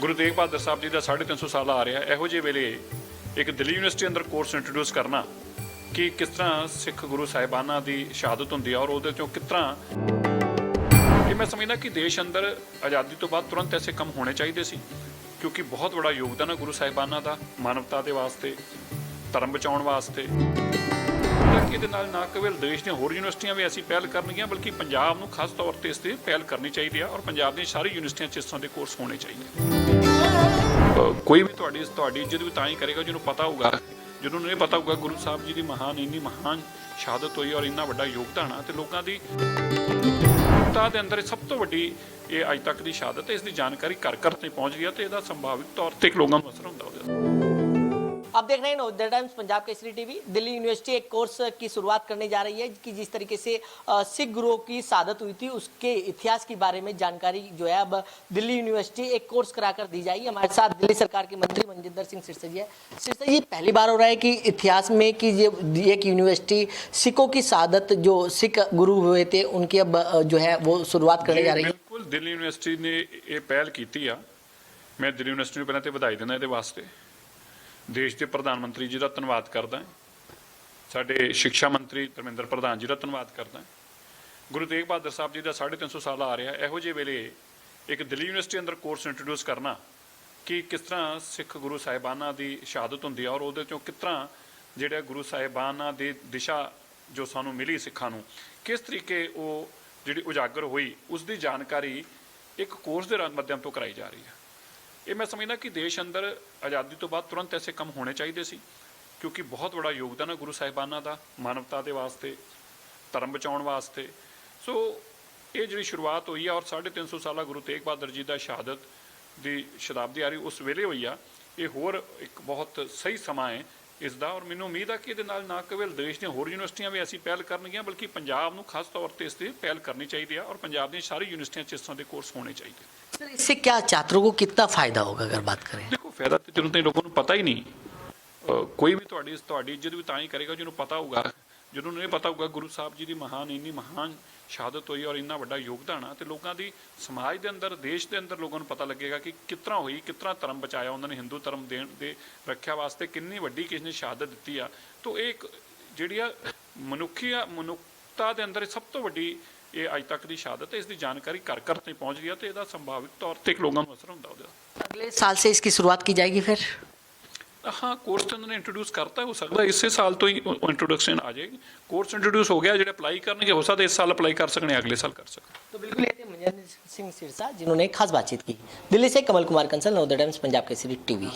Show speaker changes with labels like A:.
A: ਗੁਰੂ ਤੇਗ ਬਹਾਦਰ ਸਾਹਿਬ ਜੀ ਦਾ 350 ਸਾਲ ਆ ਰਿਹਾ। ਇਹੋ ਜਿਹੇ ਵੇਲੇ ਇੱਕ ਦਿੱਲੀ ਯੂਨੀਵਰਸਿਟੀ ਅੰਦਰ ਕੋਰਸ ਇੰਟਰੋਡਿਊਸ ਕਰਨਾ ਕਿ ਕਿਸ ਤਰ੍ਹਾਂ ਸਿੱਖ ਗੁਰੂ ਸਾਹਿਬਾਨਾਂ ਦੀ ਸ਼ਹਾਦਤ ਹੁੰਦੀ ਆ ਔਰ ਉਹਦੇ ਚੋਂ ਕਿਸ ਤਰ੍ਹਾਂ ਇਹ ਮੈਂ ਸਮਝਦਾ ਕਿ ਦੇਸ਼ ਅੰਦਰ ਆਜ਼ਾਦੀ ਤੋਂ ਬਾਅਦ ਤੁਰੰਤ ਐਸੇ ਕੰਮ ਹੋਣੇ ਚਾਹੀਦੇ ਸੀ, ਕਿਉਂਕਿ ਬਹੁਤ ਵੱਡਾ ਯੋਗਦਾਨ ਹੈ ਗੁਰੂ ਸਾਹਿਬਾਨਾਂ ਦਾ ਮਾਨਵਤਾ ਦੇ ਵਾਸਤੇ, ਧਰਮ ਬਚਾਉਣ ਵਾਸਤੇ। ਇਹਦੇ ਨਾਲ ਨਾ ਕੇਵਲ ਦੇਸ਼ ਦੀਆਂ ਹੋਰ ਯੂਨੀਵਰਸਿਟੀਆਂ ਵੀ ਐਸੀ ਪਹਿਲ ਕਰਨਗੀਆਂ ਬਲਕਿ ਪੰਜਾਬ ਨੂੰ ਖਾਸ ਤੌਰ ਤੇ ਇਸ ਤੇ ਪਹਿਲ ਕਰਨੀ ਚਾਹੀਦੀ ਹੈ ਔਰ ਪੰਜਾਬ ਦੀਆਂ ਸਾਰੀ ਯੂਨੀਵਰਸਿਟੀਆਂ 'ਚ ਇਸ ਤਰ੍ਹਾਂ ਦੇ ਕੋਰਸ ਹੋਣੇ ਚਾਹੀਦੇ ਅ, ਕੋਈ ਵੀ ਤੁਹਾਡੀ ਤੁਹਾਡੀ ਇੱਜ਼ਤ ਵੀ ਤਾਂ ਹੀ ਕਰੇਗਾ ਜਿਹਨੂੰ ਪਤਾ ਹੋਊਗਾ। ਜਿਹਨੂੰ ਨਹੀਂ ਪਤਾ ਹੋਊਗਾ ਗੁਰੂ ਸਾਹਿਬ ਜੀ ਦੀ ਮਹਾਨ ਇੰਨੀ ਮਹਾਨ ਸ਼ਹਾਦਤ ਹੋਈ ਔਰ ਇੰਨਾ ਵੱਡਾ ਯੋਗਦਾਨ ਆ ਤੇ ਲੋਕਾਂ ਦੀ ਤਾਂ ਦੇ ਅੰਦਰ ਇਹ ਸਭ ਤੋਂ ਵੱਡੀ ਇਹ ਅੱਜ ਤੱਕ ਦੀ ਸ਼ਹਾਦਤ ਹੈ ਇਸ ਦੀ ਜਾਣਕਾਰੀ ਘਰ ਘਰ ਤੇ ਪਹੁੰਚ ਗਈ ਹੈ ਤੇ ਇਹਦਾ ਸੰਭਾਵਿਕ ਤੌਰ ਤੇ ਲੋਕਾਂ ਨੂੰ ਅਸਰ ਹੁੰਦਾ ਉਹਦਾ
B: आप देख रहे हैं Navodaya Times Punjab Kesari TV Delhi university एक कोर्स की शुरुआत करने जा रही है कि जिस तरीके से अ, सिख गुरुओं की शहादत हुई थी उसके इतिहास के बारे में जानकारी जो है अब दिल्ली यूनिवर्सिटी एक कोर्स कराकर दी जाएगी हमारे साथ दिल्ली सरकार के मंत्री मनजिंदर सिंह सिरसा जी है सिरसा जी पहली बार हो रहा है कि इतिहास में कि ये एक यूनिवर्सिटी सिखों की शहादत जो सिख गुरु हुए थे उनकी अब अ, जो है वो शुरुआत करने जा रही है
A: ਬਿਲਕੁਲ ਦਿੱਲੀ ਯੂਨੀਵਰਸਿਟੀ ਨੇ ਇਹ ਪਹਿਲ ਕੀਤੀ ਆ ਮੈਂ ਦਿੱਲੀ ਯੂਨੀਵਰਸਿਟੀ ਨੂੰ ਪਹਿਲਾਂ ਤੇ ਵਧਾਈ ਦਿੰਦਾ ਇਹਦੇ ਵਾਸਤੇ ਦੇਸ਼ ਦੇ ਪ੍ਰਧਾਨ ਮੰਤਰੀ ਜੀ ਦਾ ਧੰਨਵਾਦ ਕਰਦਾ ਸਾਡੇ ਸਿੱਖਿਆ ਮੰਤਰੀ ਧਰਮਿੰਦਰ ਪ੍ਰਧਾਨ ਜੀ ਦਾ ਧੰਨਵਾਦ ਕਰਦਾ ਗੁਰੂ ਤੇਗ ਬਹਾਦਰ ਸਾਹਿਬ ਜੀ ਦਾ 350 ਸਾਲ ਆ ਰਿਹਾ। ਇਹੋ ਜਿਹੇ ਵੇਲੇ ਇੱਕ ਦਿੱਲੀ ਯੂਨੀਵਰਸਿਟੀ ਅੰਦਰ ਕੋਰਸ ਇੰਟਰੋਡਿਊਸ ਕਰਨਾ ਕਿ ਕਿਸ ਤਰ੍ਹਾਂ ਸਿੱਖ ਗੁਰੂ ਸਾਹਿਬਾਨਾਂ ਦੀ ਸ਼ਹਾਦਤ ਹੁੰਦੀ ਹੈ ਔਰ ਉਹਦੇ ਚੋਂ ਕਿਸ ਤਰ੍ਹਾਂ ਜਿਹੜਾ ਗੁਰੂ ਸਾਹਿਬਾਨਾਂ ਦੀ ਦਿਸ਼ਾ ਜੋ ਸਾਨੂੰ ਮਿਲੀ ਸਿੱਖਾਂ ਨੂੰ, ਕਿਸ ਤਰੀਕੇ ਉਹ ਜਿਹੜੀ ਉਜਾਗਰ ਹੋਈ ਉਸ ਦੀ ਜਾਣਕਾਰੀ ਇੱਕ ਕੋਰਸ ਦੇ ਮਾਧਿਅਮ ਤੋਂ ਕਰਾਈ ਜਾ ਰਹੀ ਹੈ ਇਹ ਮੈਂ ਸਮਝਦਾ ਕਿ ਦੇਸ਼ ਅੰਦਰ ਆਜ਼ਾਦੀ ਤੋਂ ਬਾਅਦ ਤੁਰੰਤ ਐਸੇ ਕੰਮ ਹੋਣੇ ਚਾਹੀਦੇ ਸੀ, ਕਿਉਂਕਿ ਬਹੁਤ ਬੜਾ ਯੋਗਦਾਨ ਹੈ ਗੁਰੂ ਸਾਹਿਬਾਨਾਂ ਦਾ ਮਾਨਵਤਾ ਦੇ ਵਾਸਤੇ, ਧਰਮ ਬਚਾਉਣ ਵਾਸਤੇ। ਸੋ ਇਹ ਜਿਹੜੀ ਸ਼ੁਰੂਆਤ ਹੋਈ ਆ ਔਰ 350 ਸਾਲਾ ਗੁਰੂ ਤੇਗ ਬਹਾਦਰ ਜੀ ਦਾ ਸ਼ਹਾਦਤ ਦੀ ਸ਼ਤਾਬਦੀ ਆ ਰਹੀ ਉਸ ਵੇਲੇ ਹੋਈ ਆ, ਇਹ ਹੋਰ ਇੱਕ ਬਹੁਤ ਸਹੀ ਸਮਾਂ ਹੈ ਇਸ ਦਾ ਔਰ ਮੈਨੂੰ ਉਮੀਦ ਆ ਕਿ ਇਹਦੇ ਨਾਲ ਨਾ ਕੇਵਲ ਦੇਸ਼ ਦੀਆਂ ਹੋਰ ਯੂਨੀਵਰਸਿਟੀਆਂ ਵੀ ਐਸੀ ਪਹਿਲ ਕਰਨਗੀਆਂ, ਬਲਕਿ ਪੰਜਾਬ ਨੂੰ ਖਾਸ ਤੌਰ ਤੇ ਇਸ ਤੇ ਪਹਿਲ ਕਰਨੀ ਚਾਹੀਦੀ ਆ ਔਰ ਪੰਜਾਬ ਦੀਆਂ ਸਾਰੀ ਯੂਨੀਵਰਸਿਟੀਆਂ 'ਚ ਇਸ ਤਰ੍ਹਾਂ ਦੇ ਕੋਰਸ ਹੋਣੇ ਚਾਹੀਦੇ
B: सर इससे क्या छात्रों को कितना फायदा होगा अगर बात करें
A: ਦੇਖੋ ਫਾਇਦਾ ਤੇ ਜਦੋਂ ਤੱਕ ਲੋਕਾਂ ਨੂੰ ਪਤਾ ਹੀ ਨਹੀਂ ਅ, ਕੋਈ ਵੀ ਤੁਹਾਡੀ ਤੁਹਾਡੀ ਇੱਜ਼ਤ ਵੀ ਤਾਂ ਹੀ ਕਰੇਗਾ ਜਿਹਨੂੰ ਪਤਾ ਹੋਊਗਾ ਜਿਹਨੂੰ ਨਹੀਂ ਪਤਾ ਹੋਊਗਾ ਗੁਰੂ ਸਾਹਿਬ ਜੀ ਦੀ ਮਹਾਨ ਇੰਨੀ ਮਹਾਨ ਸ਼ਹਾਦਤ ਹੋਈ ਔਰ ਇੰਨਾ ਵੱਡਾ ਯੋਗਦਾਨ ਆ ਤੇ ਲੋਕਾਂ ਦੀ ਸਮਾਜ ਦੇ ਅੰਦਰ ਦੇਸ਼ ਦੇ ਅੰਦਰ ਲੋਕਾਂ ਨੂੰ ਪਤਾ ਲੱਗੇਗਾ ਕਿ ਕਿਸ ਤਰ੍ਹਾਂ ਹੋਈ ਕਿਸ ਤਰ੍ਹਾਂ ਧਰਮ ਬਚਾਇਆ ਉਹਨਾਂ ਨੇ ਹਿੰਦੂ ਧਰਮ ਦੇਣ ਦੇ ਰੱਖਿਆ ਵਾਸਤੇ ਕਿੰਨੀ ਵੱਡੀ ਕਿਸ ਨੇ ਸ਼ਹਾਦਤ ਦਿੱਤੀ ਆ ਤੋਂ ਇਹ ਇੱਕ ਜਿਹੜੀ ਆ ਮਨੁੱਖੀ ਆ ਮਨੁੱਖਤਾ ਦੇ ਅੰਦਰ ਇਹ ਸਭ ਤੋਂ ਵੱਡੀ ਇਹ ਅੱਜ ਤੱਕ ਦੀ ਸ਼ਹਾਦਤ ਹੈ ਇਸ ਦੀ ਜਾਣਕਾਰੀ ਘਰ ਘਰ ਤੇ ਪਹੁੰਚ ਗਈ ਆ ਤੇ ਇਹਦਾ ਸੰਭਾਵਿਕ ਤੌਰ ਤੇ ਲੋਕਾਂ ਨੂੰ ਅਸਰ ਹੁੰਦਾ ਉਹਦਾ
B: अगले साल से इसकी शुरुआत की जाएगी फिर
A: ਹਾਂ ਕੋਰਸ ਤਾਂ ਉਹਨਾਂ ਨੇ ਇੰਟਰੋਡਿਊਸ ਕਰਤਾ ਹੋ ਸਕਦਾ ਇਸੇ ਸਾਲ ਤੋਂ ਹੀ ਇੰਟਰੋਡਕਸ਼ਨ ਆ ਜਾਏਗੀ ਕੋਰਸ ਇੰਟਰੋਡਿਊਸ ਹੋ ਗਿਆ ਜਿਹੜੇ ਅਪਲਾਈ ਕਰਨਗੇ ਹੋ ਸਕਦਾ ਇਸ ਸਾਲ ਅਪਲਾਈ ਕਰ ਸਕਣੇ ਅਗਲੇ ਸਾਲ ਕਰ ਸਕਣ
B: तो बिल्कुल ये थे मनजिंदर सिंह सिरसा जिन्होंने खास बातचीत की दिल्ली से कमल कुमार कंसल नवोदय टाइम्स पंजाब केसरी टीवी